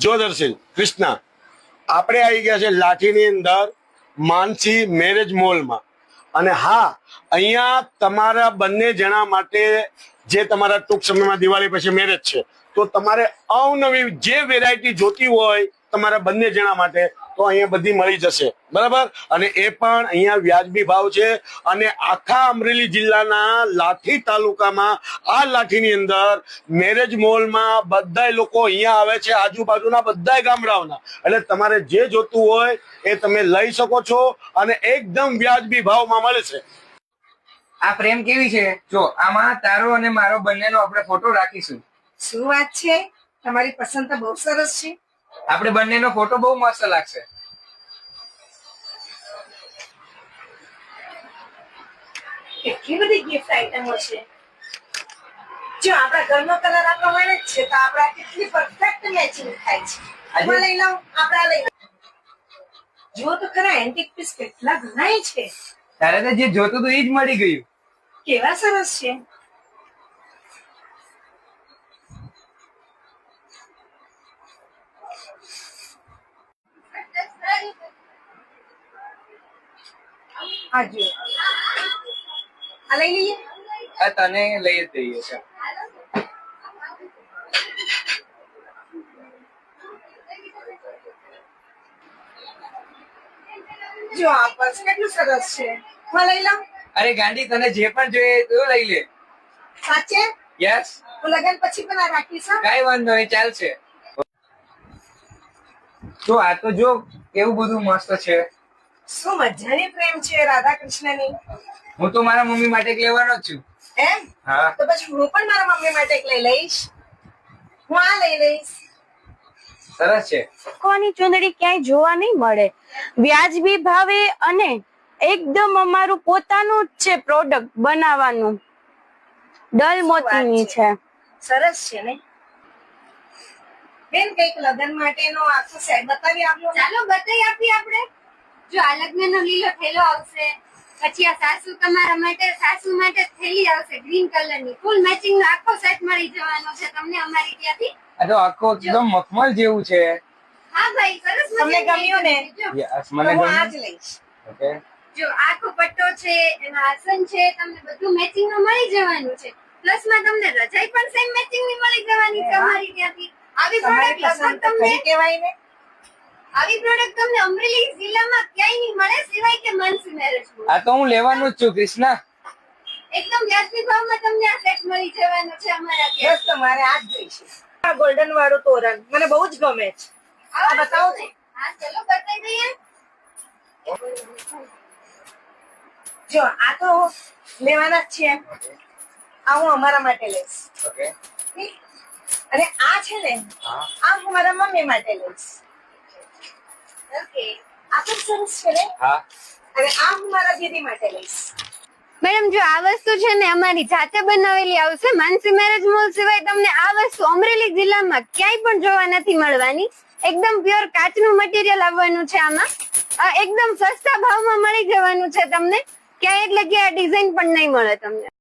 જો દર્શિલ કૃષ્ણા, આપણે આવી ગયા છે લાઠીની અંદર માનસી મેરેજ મોલમાં અને હા, અહીંયા તમારા બંને જણા માટે જે તમારા ટૂંક સમયમાં દિવાળી પછી મેરેજ છે, તો તમારે અવનવી જે વેરાયટી જોતી હોય તમારા બંને જણા માટે તો અહીંયા બધી મળી જશે. બરાબર? અને એ પણ અહીંયા વ્યાજબી ભાવ છે. અને આખા અમરેલી જિલ્લાના લાઠી તાલુકામાં આ લાઠીની અંદર મેરેજ મોલમાં બધા લોકો અહીંયા આવે છે આજુબાજુના બધા ગામડાઓના. એટલે તમારે જે જોતું હોય એ તમે લઈ શકો છો અને એકદમ વ્યાજબી ભાવમાં મળે છે. આ પ્રેમ કેવી છે? જો આમાં તારો અને મારો બંનેનો આપણે ફોટો રાખીશું. શું વાત છે? તમારી પસંદ તો બહુ સરસ છે. આપણે બંનેનો ફોટો બહુ મસ્ત લાગશે. કેટલી બધી ગિફ્ટ આઈટમો છે જો આપણા ઘરનો કલર આ પ્રમાણે જ છે તો આપણા કેટલી પરફેક્ટ મેચિંગ થાય છે. આજે- લઈ લઉં આપણા લઈ જો તો ખરા એન્ટિક પીસ કેટલા ઘણા છે. તારે તો જે જોતું હતું એ જ મળી ગયું. કેવા સરસ છે. આ જુઓ. આ લઈ લઈએ? આ તને લઈ જ દઈએ છે જો આ પર્સ કેટલું સરસ છે. હા લઈ લઉં અરે ગાંડી તને જે પણ જોઈએ તો લઈ લે. સાચે? યસ હું લગન પછી પણ આ રાખીશ હા? કઈ વાંધો નહીં ચાલશે. તો આ તો જો કેવું બધું મસ્ત છે. શું મજાની પ્રેમ છે રાધા કૃષ્ણની હું તો મારા મમ્મી માટે એક લેવાનો જ છું. એમ? હા. તો પછી હું પણ મારા મમ્મી માટે લઈ લઈશ? હું આ લઈ લઈશ. સરસ છે. કોની ચુંદડી ક્યાંય જોવા નહીં મળે. વ્યાજબી ભાવે અને એકદમ અમારું પોતાનું જ છે પ્રોડક્ટ બનાવવાનું. ડલ મોતીની છે. સરસ છે ને? બેન કંઈક લગ્ન માટેનો આખો સેટ બતાવી આપ્યો ચાલો બતાવી આપીએ આપણે. જો આ લગ્નનો લીલો થેલો આવશે પછી આ સાસુ તમારા માટે સાસુ માટે થેલી આવશે ગ્રીન કલરની ફૂલ મેચિંગ નો આખો સેટ મળી જવાનો છે તમને અમારી ત્યાંથી. આ તો આખો એકદમ મખમલ જેવું છે. હા ભાઈ સરસ તમને ગમ્યું ને? યસ મને આ ગમ્યું. જ લઈશ. ઓકે. જો આખો પટ્ટો છે એમાં આસન છે તમને બધું મેચિંગનું મળી જવાનું છે. પ્લસમાં તમને રજાઈ પણ સેમ મેચિંગની મળી જવાની તમારી ત્યાંથી. આવી પ્રોડક્ટ લગભગ તમને કહેવાય ને. આવી પ્રોડક્ટ તમને અમરેલી જિલ્લામાં ક્યાંય નહીં મળે સિવાય કે મનસી મેરેજ આ તો હું લેવાનું જ છું કૃષ્ણા. એકદમ વ્યાજબી ભાવમાં તમને આ સેટ મળી જવાનો છે અમારા ત્યાં. બસ તમારે આ જ જોઈશે. આ ગોલ્ડન વાળું તોરણ મને બહુ જ ગમે છે. આ બતાવો ને. હા ચલો બતાવી દઈએ. જો આ તો લેવાના જ છે. આ હું અમારા માટે લઈશ. ઓકે અને આ છે ને આ હું મારા મમ્મી માટે લઈશ. ઓકે આ પણ સરસ છે ને? હા. અને આ હું મારા દીદી માટે લઈશ. મેડમ જો આ વસ્તુ છે ને અમારી જાતે બનાવેલી આવશે માનસી મેરેજ મોલ સિવાય તમને આ વસ્તુ અમરેલી જિલ્લામાં ક્યાંય પણ જોવા નથી મળવાની. એકદમ પ્યોર કાચનું મટીરિયલ આવવાનું છે આમાં. એકદમ સસ્તા ભાવમાં મળી જવાનું છે તમને. ક્યાંય એટલે કે આ ડિઝાઇન પણ નહીં મળે તમને.